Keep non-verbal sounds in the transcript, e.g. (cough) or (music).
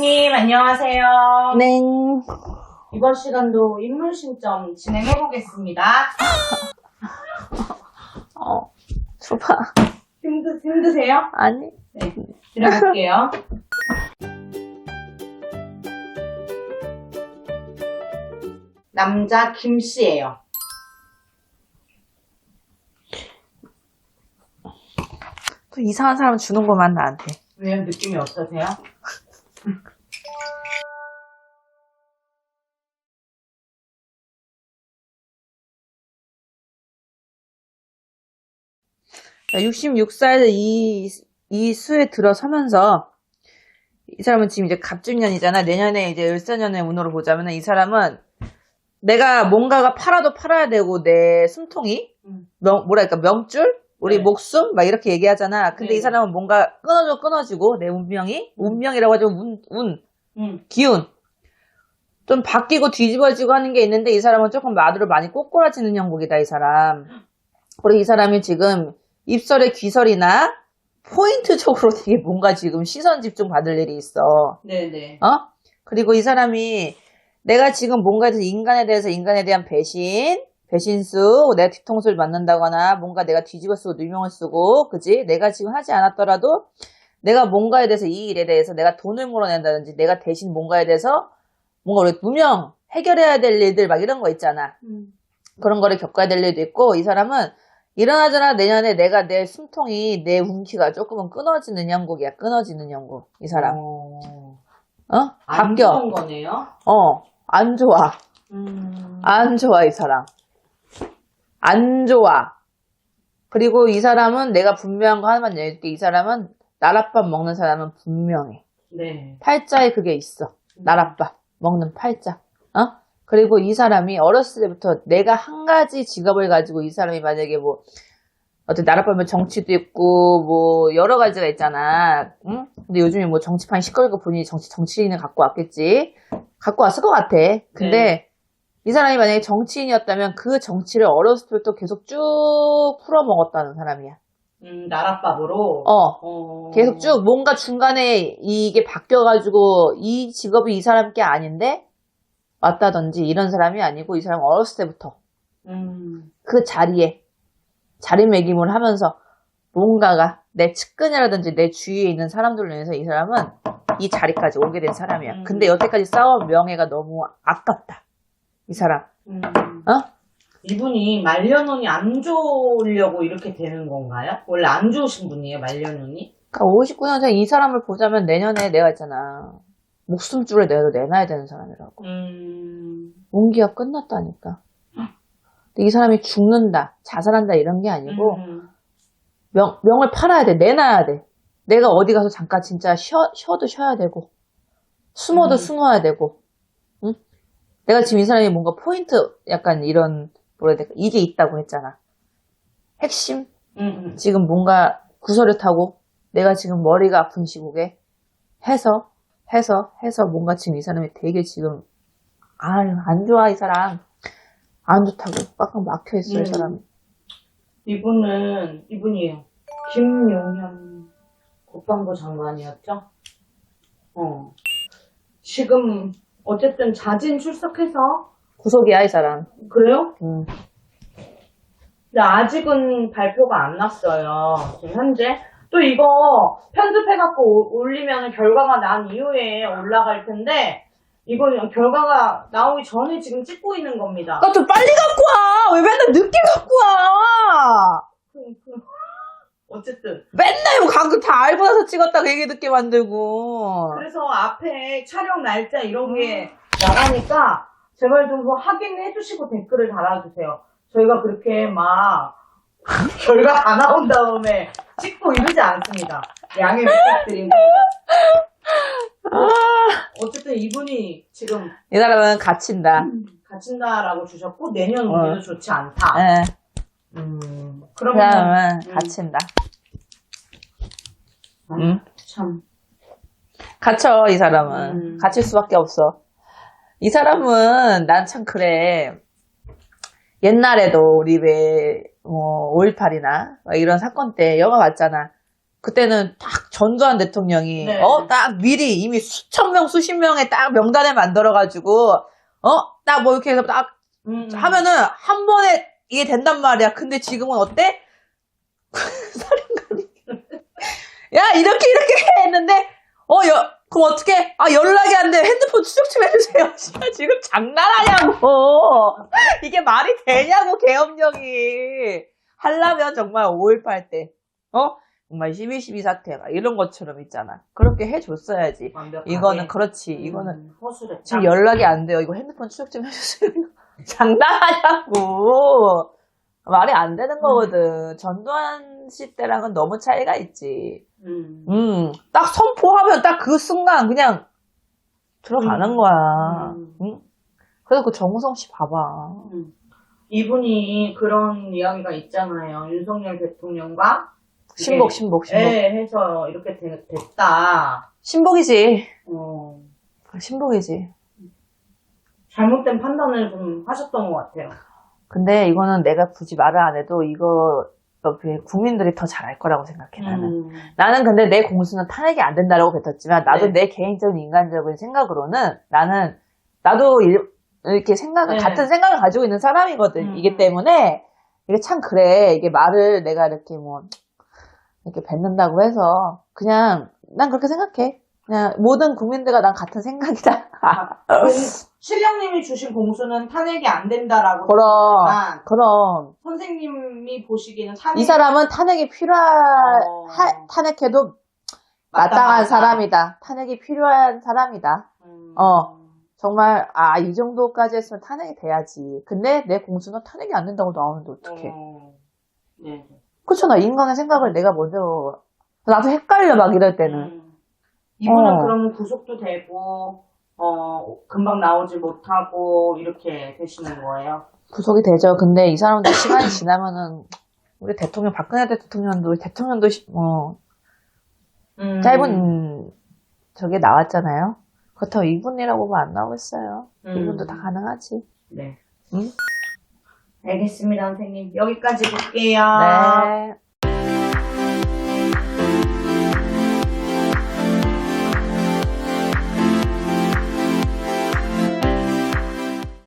피디님, 안녕하세요. 네. 이번 시간도 인물 신점 진행해 보겠습니다. (laughs) 어, 줘봐. 힘드, 힘드세요? 아니. 네, 들어볼게요. (laughs) 남자 김씨예요. 또 이상한 사람 주는 것만 나한테. 왜요? 느낌이 어떠세요? 자, 66살 이, 이 수에 들어서면서 이 사람은 지금 이제 갑진년이잖아. 내년에 이제 을사년의 운으로 보자면 이 사람은 내가 뭔가가 팔아도 팔아야 되고 내 숨통이 음. 명, 뭐랄까 명줄 우리 네. 목숨 막 이렇게 얘기하잖아. 근데 네. 이 사람은 뭔가 끊어져 끊어지고 내 운명이 운명이라고 하죠. 운, 운 음, 기운 좀 바뀌고 뒤집어지고 하는 게 있는데 이 사람은 조금 마두를 많이 꼬꾸라지는 형국이다 이 사람 그리고 이 사람이 지금 입설의 귀설이나 포인트적으로 되게 뭔가 지금 시선 집중 받을 일이 있어 네네. 어 그리고 이 사람이 내가 지금 뭔가에 대해서 인간에 대해서 인간에 대한 배신 배신수 내가 뒤통수를 맞는다거나 뭔가 내가 뒤집어 쓰고 누명을 쓰고 그지 내가 지금 하지 않았더라도 내가 뭔가에 대해서 이 일에 대해서 내가 돈을 물어낸다든지 내가 대신 뭔가에 대해서 뭔가 우리 무명 해결해야 될 일들 막 이런 거 있잖아. 음, 그런 거를 겪어야 될 일도 있고 이 사람은 일어나잖아 내년에 내가 내 숨통이 내 운기가 조금은 끊어지는 형국이야. 끊어지는 형국. 이 사람. 어, 어? 안 바뀌어. 좋은 거네요. 어. 안 좋아. 음, 안 좋아 이 사람. 안 좋아. 그리고 이 사람은 내가 분명한 거 하나만 얘기해줄게. 이 사람은 나랏밥 먹는 사람은 분명해. 네. 팔자에 그게 있어. 나랏밥 먹는 팔자. 어? 그리고 이 사람이 어렸을 때부터 내가 한 가지 직업을 가지고 이 사람이 만약에 뭐 어떤 나랏밥면 정치도 있고 뭐 여러 가지가 있잖아. 응? 근데 요즘에 뭐 정치판이 시끄럽고 보니 정치 정치인을 갖고 왔겠지. 갖고 왔을 것 같아. 근데 네. 이 사람이 만약에 정치인이었다면 그 정치를 어렸을 때부터 계속 쭉 풀어 먹었다는 사람이야. 음, 나랏밥으로. 어. 어. 계속 쭉 뭔가 중간에 이게 바뀌어가지고 이 직업이 이 사람 게 아닌데 왔다든지 이런 사람이 아니고 이 사람 은 어렸을 때부터 음, 그 자리에 자리매김을 하면서 뭔가가 내 측근이라든지 내 주위에 있는 사람들로 인해서 이 사람은 이 자리까지 오게 된 사람이야. 음. 근데 여태까지 쌓아온 명예가 너무 아깝다. 이 사람. 음. 어? 이분이 말년운이 안 좋으려고 이렇게 되는 건가요? 원래 안 좋으신 분이에요, 말년운이? 그러니까 59년생 이 사람을 보자면 내년에 내가 있잖아. 목숨줄을 내도 내놔야 되는 사람이라고. 음, 운기가 끝났다니까. 근데 이 사람이 죽는다, 자살한다 이런 게 아니고 음, 명, 명을 팔아야 돼, 내놔야 돼. 내가 어디 가서 잠깐 진짜 쉬어, 쉬어도 쉬어야 되고 숨어도 음. 숨어야 되고 응? 내가 지금 이 사람이 뭔가 포인트 약간 이런 뭐라 해야 될까 이게 있다고 했잖아. 핵심? 음, 음. 지금 뭔가 구설을 타고 내가 지금 머리가 아픈 시국에 해서 해서 해서 뭔가 지금 이 사람이 되게 지금 아유 안 좋아 이 사람 안 좋다고 꽉꽉 막혀 있어 음. 이 사람 이분은, 이분이에요. 김용현 국방부 장관이었죠? 어. 지금, 어쨌든 자진 출석해서, 구속이야 이 사람 그래요? 음. 근데 아직은 발표가 안 났어요. 지금 현재. 또 이거 편집해갖고 오- 올리면 결과가 난 이후에 올라갈 텐데, 이거 결과가 나오기 전에 지금 찍고 있는 겁니다. 나 좀 빨리 갖고 와! 왜 맨날 늦게 갖고 와! 어쨌든. 맨날 뭐 가끔 다 알고 나서 찍었다고 얘기 듣게 만들고. 그래서 앞에 촬영 날짜 이런 게 나가니까 제발 좀 그거 확인해 주시고 댓글을 달아주세요. 저희가 그렇게 막 (laughs) 결과 다 나온 다음에 찍고 이러지 않습니다. 양해 부탁드리고. 어쨌든 이분이 지금 이 사람은 갇힌다. 갇힌다라고 주셨고 내년 어. 운기도 좋지 않다. 예. 음, 이 그러면 음. 갇힌다. 아, 음. 참 갇혀, 이 사람은. 음. 갇힐 수밖에 없어. 이 사람은 난 참 그래. 옛날에도 우리 왜, 뭐, 5.18이나 이런 사건 때 영화 봤잖아. 그때는 딱 전두환 대통령이 네. 어 딱 미리 이미 수천 명 수십 명의 딱 명단을 만들어 가지고 어 딱 뭐 이렇게 해서 딱 음. 하면은 한 번에 이게 된단 말이야. 근데 지금은 어때? (laughs) 사령관이 야 이렇게 이렇게 해 했는데 어 여, 그럼 어떻게? 아 연락이 안 돼. 핸드폰 추적 좀 해주세요. (laughs) 지금 장난하냐고. 이게 말이 되냐고 계엄령이 하려면 정말 5.18 때, 어? 정말 12.12 사태 막 이런 것처럼 있잖아. 그렇게 해줬어야지. 완벽하게. 이거는 그렇지. 이거는 음. 지금 연락이 안 돼요. 이거 핸드폰 추적 좀 해주세요. 장난하냐고. 말이 안 되는 거거든. 전두환 씨 때랑은 너무 차이가 있지. 음. 음, 딱 선포하면 딱 그 순간 그냥 들어가는 음. 거야. 음. 응? 그래서 그 정우성 씨 봐봐. 음. 이분이 그런 이야기가 있잖아요. 윤석열 대통령과 신복, 신복, 신복. 예, 해서 이렇게 되- 됐다. 신복이지. 어, 신복이지. 잘못된 판단을 좀 하셨던 것 같아요. 근데 이거는 내가 굳이 말을 안 해도 이거 그 국민들이 더 잘할 거라고 생각해, 나는. 음. 나는 근데 내 공수는 탄핵이 안 된다라고 뱉었지만 나도 네. 내 개인적인 인간적인 생각으로는 나는 나도 일- 이렇게 생각을 네. 같은 생각을 가지고 있는 사람이거든. 음. 이게 때문에 이게 참 그래. 이게 말을 내가 이렇게 뭐 이렇게 뱉는다고 해서 그냥 난 그렇게 생각해. 그냥 모든 국민들과 난 같은 생각이다. (laughs) 공- 실령님이 주신 공수는 탄핵이 안 된다라고 그럼 생각하지만 그럼 선생님이 보시기에는 탄핵 이 사람은 탄핵이 필요한 어. 하- 탄핵해도 마땅한. 사람이다. 탄핵이 필요한 사람이다. 음. 어. 정말 아 이 정도까지 했으면 탄핵이 돼야지. 근데 내 공수는 탄핵이 안 된다고 나오는데 어떡해? 어. 네. 그렇잖아. 인간의 생각을 내가 먼저 나도 헷갈려 막 이럴 때는. 음. 이분은 어. 그러면 구속도 되고 어 금방 나오지 못하고 이렇게 되시는 거예요. 구속이 되죠. 근데 이 사람들 시간이 지나면은 우리 대통령 박근혜 대통령도 대통령도 시- 뭐 음. 짧은 저게 나왔잖아요. 그렇다고 이분이라고 보면 안 나오겠어요. 음. 이분도 다 가능하지. 네. 응? 알겠습니다, 선생님. 여기까지 볼게요. 네.